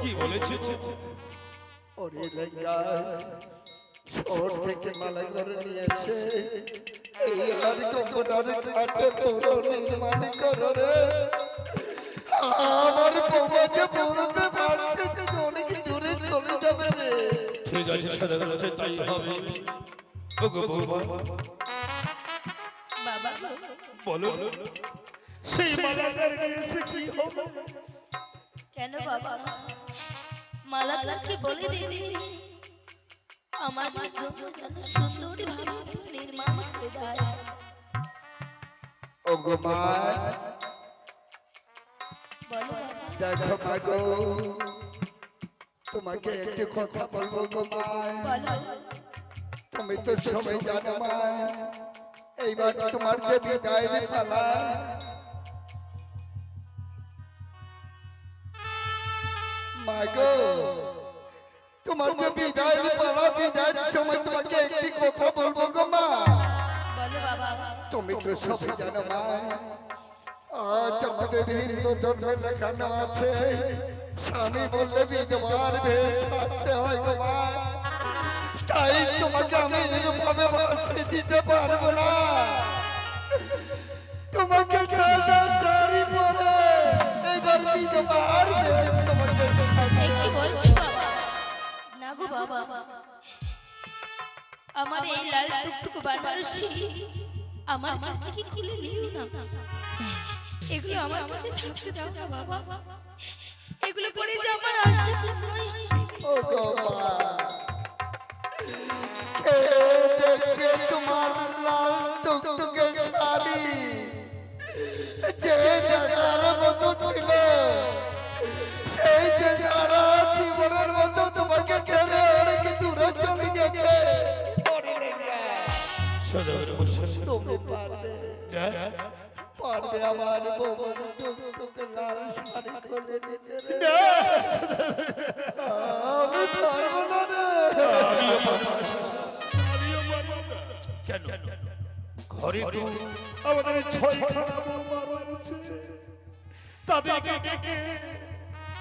কি বলেছে ওরে লেঙ্গা শহর থেকে মালা করে নিয়ে এসে এই আর কম্পিউটারে কাটে পুরো নির্মাণ করো রে আমার বৌমা। যে পড়তে পারছে যে অনেক দূরে চলে যাবে রে ঠিক আছে সদাগর মশাই তাই হবে ওগো বাবা। বলো। সেই মালাকার এসে কি হবে কেন বাবা মালাকারকে বলে দিবি? আমার জন্য যেন সুন্দর নির্মাণ করে দেয়। ও গো মা। দেখো মা গো তোমাকে একটি কথা বলব গো মা। তুমি তো সবাই জানো মা এইবার তোমার যে বিদায়ের পালা তোমার যে বিদায়ের পালা বিদায়ের সময় তোমাকে একটি কথা বলব গো মা। বলো তুমি তো সবাই জানো মা। আজ আমাদের হিন্দু ধর্মে লেখানো আছে স্বামী বললে বিধবার বেশ থাকতে হয় গো মা। তাই তোমাকে আমি এরকমভাবে বাসে দিতে পারব না। তোমাকে সাদা শাড়ি পরে এবার বিধবার বেশ বাবা। আমার এই লাল টুকটুকু বানারসি আমার কাছ থেকে খুলে নিও না। এগুলো আমার কাছে থাকতে দাও না বাবা। এগুলো পরে যে আমার আশা নয় ও কে দেখবে যে যে মতো তোমাকে ছেড়ে অনেক দূরে চলে গেছে? তুমি পারবে? পারবে আমার বউর টুকটুকে লাল শাড়ি করে নিতে আমি পারব না ঘরে তো আমাদের ছয়খানা তাদেরকে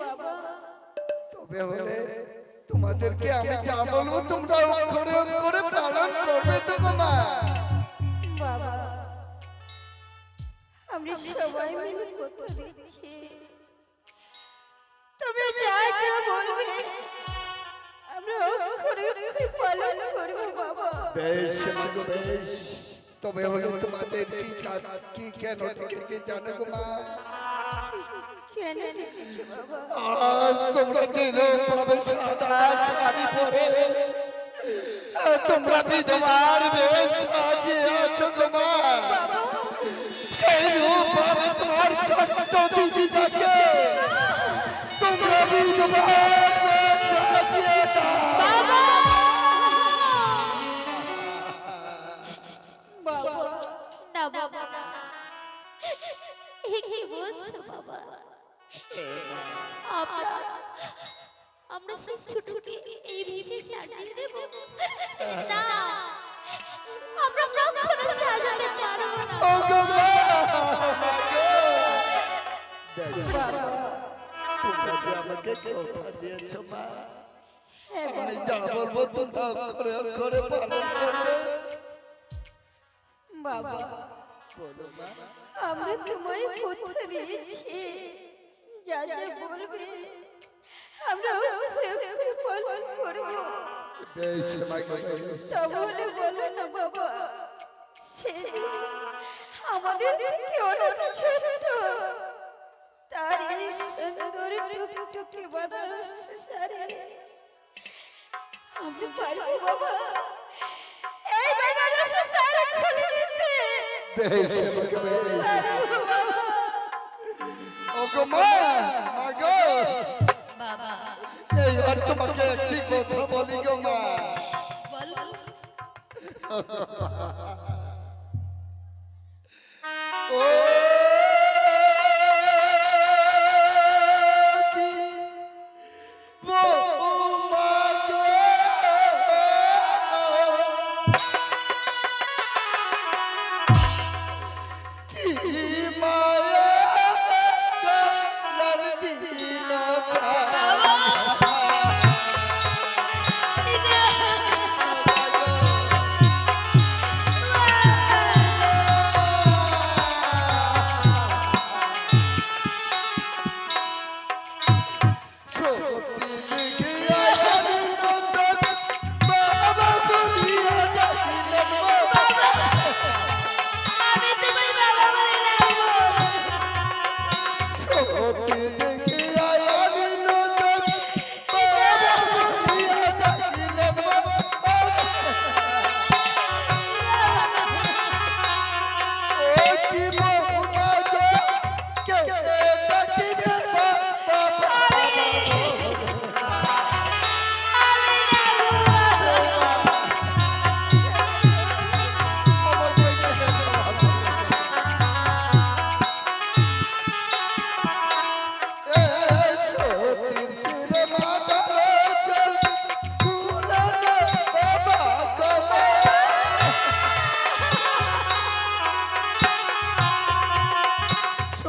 বাবা। তবে হলে তোমাদেরকে আমি যা বলব তোমরা অক্ষরে অক্ষরে পালন করবে তো গো বাবা আমরা সবাই মিলে কথা দিচ্ছি। তুমি যা যা বলবে আমরা অক্ষরে অক্ষরে পালন করব বাবা। বেশ মা বেশ। তবে হলে তোমাদের কি কাজ কি কেন ডেকেছি জানো গো মা? বাবা আজ তোমরা যেভাবে সাদা শাড়ি পরে। তোমরা বিধবার বেশ সাজে আছো তোমার। সেই রূপ তোমার ছোট্ট দিদি তোমরা বিধবার আমরা সেই ছোটকে এই ভেবে সাজিয়ে দেব। না আমরা কখনো সাজাতে পারব না ও গো মা দেখো বাবা, তোমরা যে আমাকে কথা দিয়েছ মা আমি যা বলব তোমরা অক্ষরে অক্ষরে পালন করবে। বাবা বলো মা আমরা তোমায় কথা দিয়েছি। যা যা বলবে আমরা অক্ষরে অক্ষরে পালন করব। তাহলে বলো না বাবা আমাদের থেকে অনেক ছোট তার এই সুন্দর টুকটুকে আমি পারব বাবা। এই বেনারসি খুলে দিতে। এইবার তোমাকে একটি কথা বলি গো মা। ও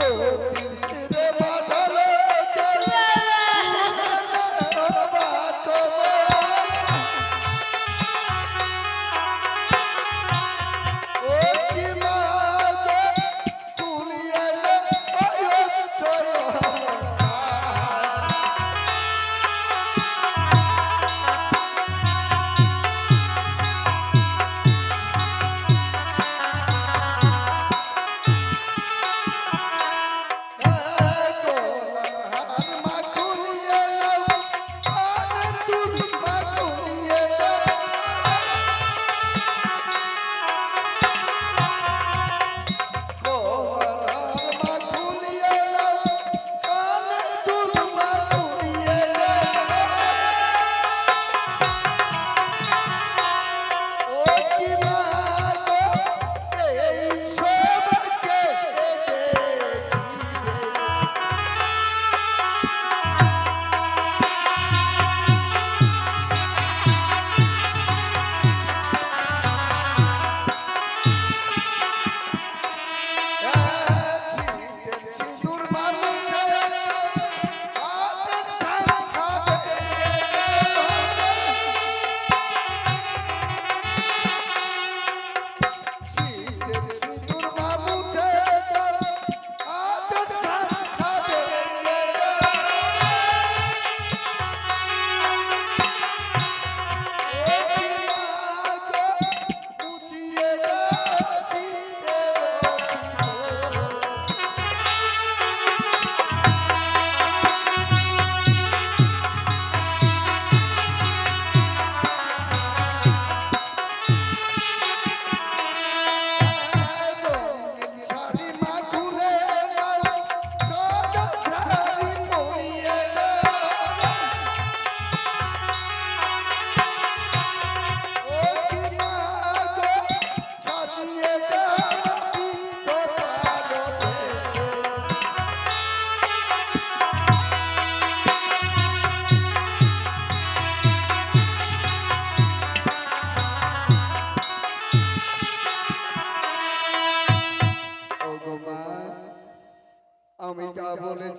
আমি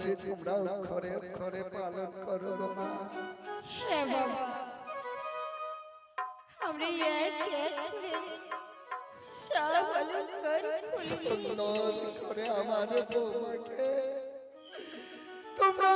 বলেছি তোমরা অক্ষরে অক্ষরে পালন করো মা। হ্যাঁ বাবা। আমরা এক এক করে সুন্দর আমার বৌমাকে তোমরা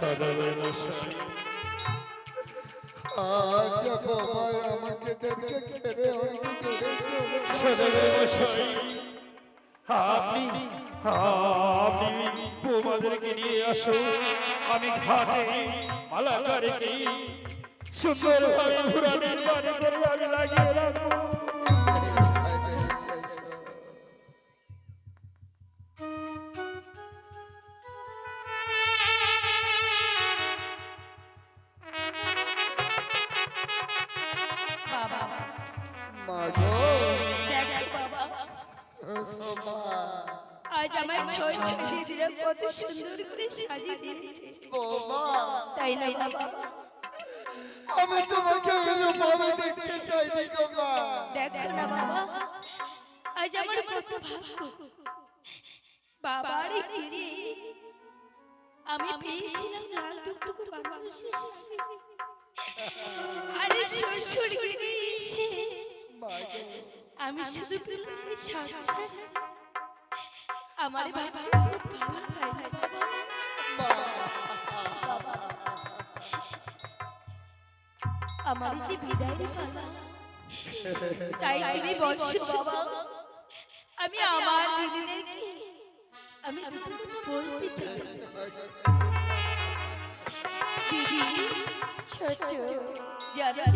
সদয় আজ বাবা আমাকে দেখে ছেড়ে অনেক দূরে মশাই আপনি আপনি বৌমাদেরকে নিয়ে আসো আমি ঘাটে মালাকারকে সুন্দরভাবে ঘুরানোর বাড়ি করে আমি লাগিয়ে রাখব সুন্দর করে সাজিয়ে দিয়েছে তাই না বাবা আমি তোমাকে এরকম দেখতে চাইনি দেখো না বাবা আজ আমার কত ভাগ্য বাবার গিরি আমি পেয়েছিলাম লাল টুকটুকু বাংলাদেশের সাথে আরে শ্বশুর গিরি আমি শুধু পেলাম আমার বাবা খুব ভালো আমার যে বিদায়ের পালা, তাই তুমি আমি আমার দিদিদেরকে আমি দুটো কথা বলতে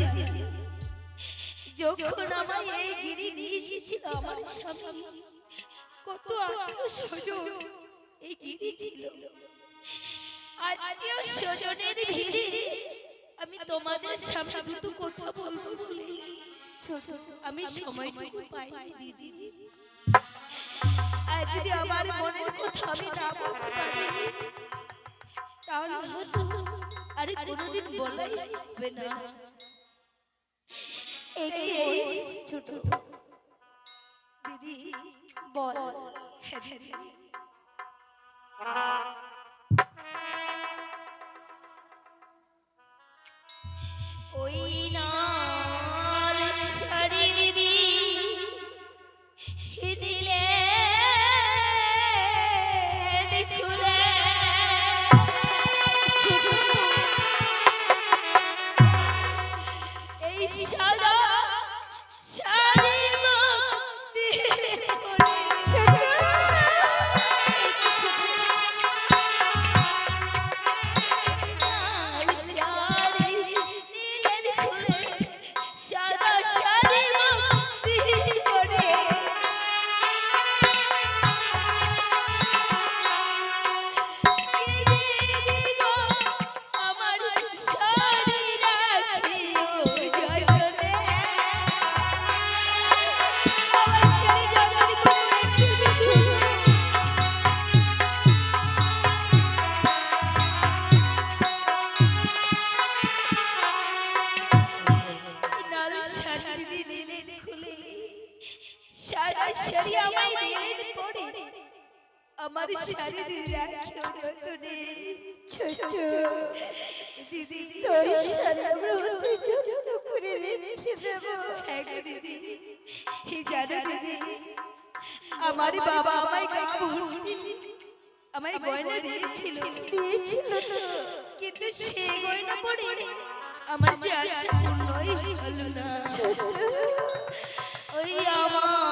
দিদি যখন আমায় এই গিরি নিয়ে এসেছিল আমার স্বামী, কত আত্মীয় স্বজন ছিল আত্মীয় স্বজনের ভিড়ে আমি তোমাদের সামনে দুটো কথা বলব বলে। আমি সময়টুকু পাইনি দিদি। আর যদি আমার মনের কথা আমি না বলতে পারি তাহলে হয়তো আরে কোনোদিন বলাই হবে না। এই ছোট। দিদি বল। হ্যাঁ দিদি ওই দিদি তোর করে রেখে দেব। হ্যাঁ দিদি। হে জানো দিদি আমার বাবা আমায় কাপড় আমায় গয়না দিয়েছিল। দিয়েছিল। তো। কিন্তু সেই গয়না পরে আমার যে আশা হলো না। ওই আমার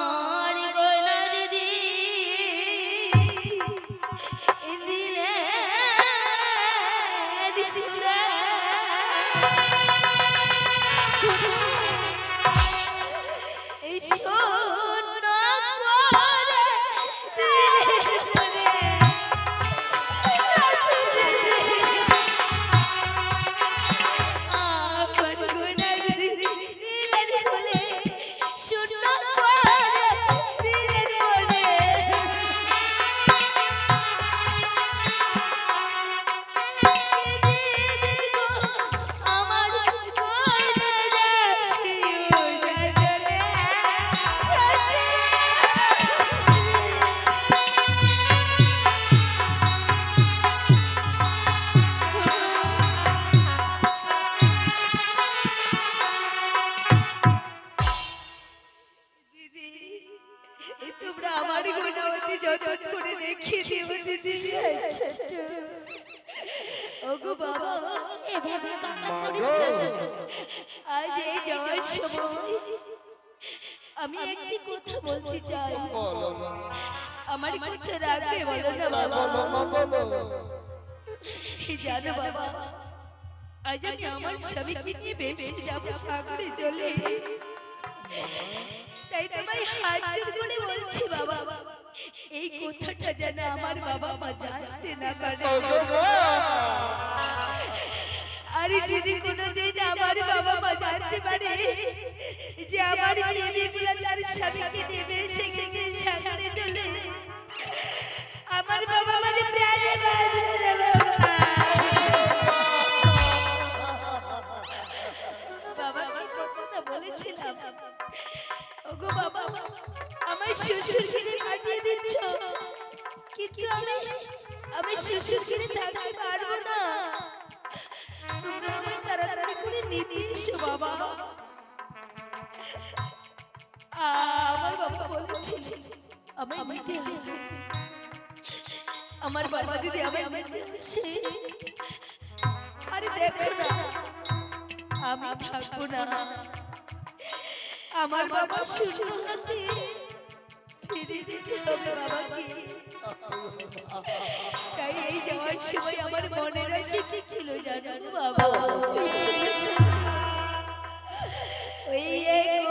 আজ আমি আমার স্বামীকে নিয়ে ভেবেছি যাব সাগরে চলে তাই তোমায় হাত জোর করে বলছি বাবা এই কথাটা যেন আমার বাবা মা জানতে না পারে। আরে যদি কোনোদিন আমার বাবা মা জানতে পারে যে আমার মেয়েগুলা তার স্বামীকে নেবে সেখানে সাগরে চলে আমার বাবা মা যে প্রাণে বাঁচবে ওগো বাবা আমার শ্বশুর কিনে কাটিয়ে দিচ্ছ। কিন্তু আমি আমি শ্বশুর কিনে থাকতে পারব না। তোমরা আমায় তাড়াতাড়ি করে নিতে এসো বাবা। আমার বাবা বলেছিল আমায় নিতে হবে। আমার বাবা যদি আমায় নিতে আসে আরে দেখো না আমি থাকব না। আমার বাবা সুস্থ হাতে ফিরে দিতে হবে বাবাকে তাই এই যাওয়ার সময় আমার মনের শেষে ছিল জানো বাবা। ওই এক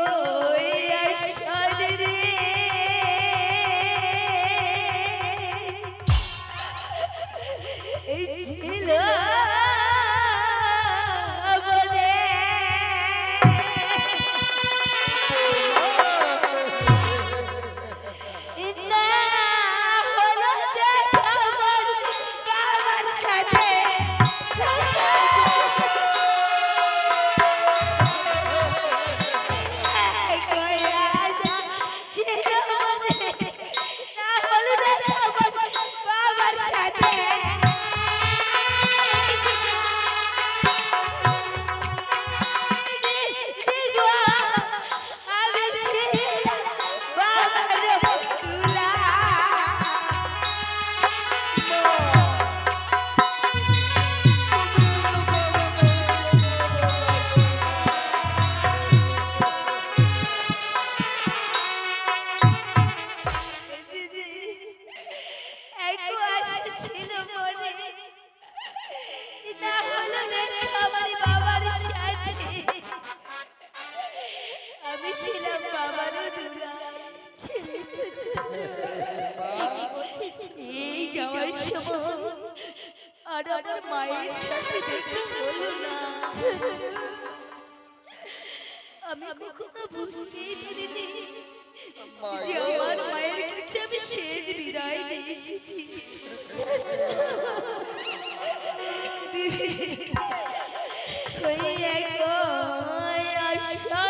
আমি ছিলাম বাবারও দুলা। ছেলে তো ছোট। এই যাওয়ার সময় আর আমার মায়ের সাথে দেখা হলো না। আমি কখনো বুঝতেই পারিনি যে আমার মায়ের কাছে আমি শেষ বিদায় নিয়ে এসেছি দিদি এক আশা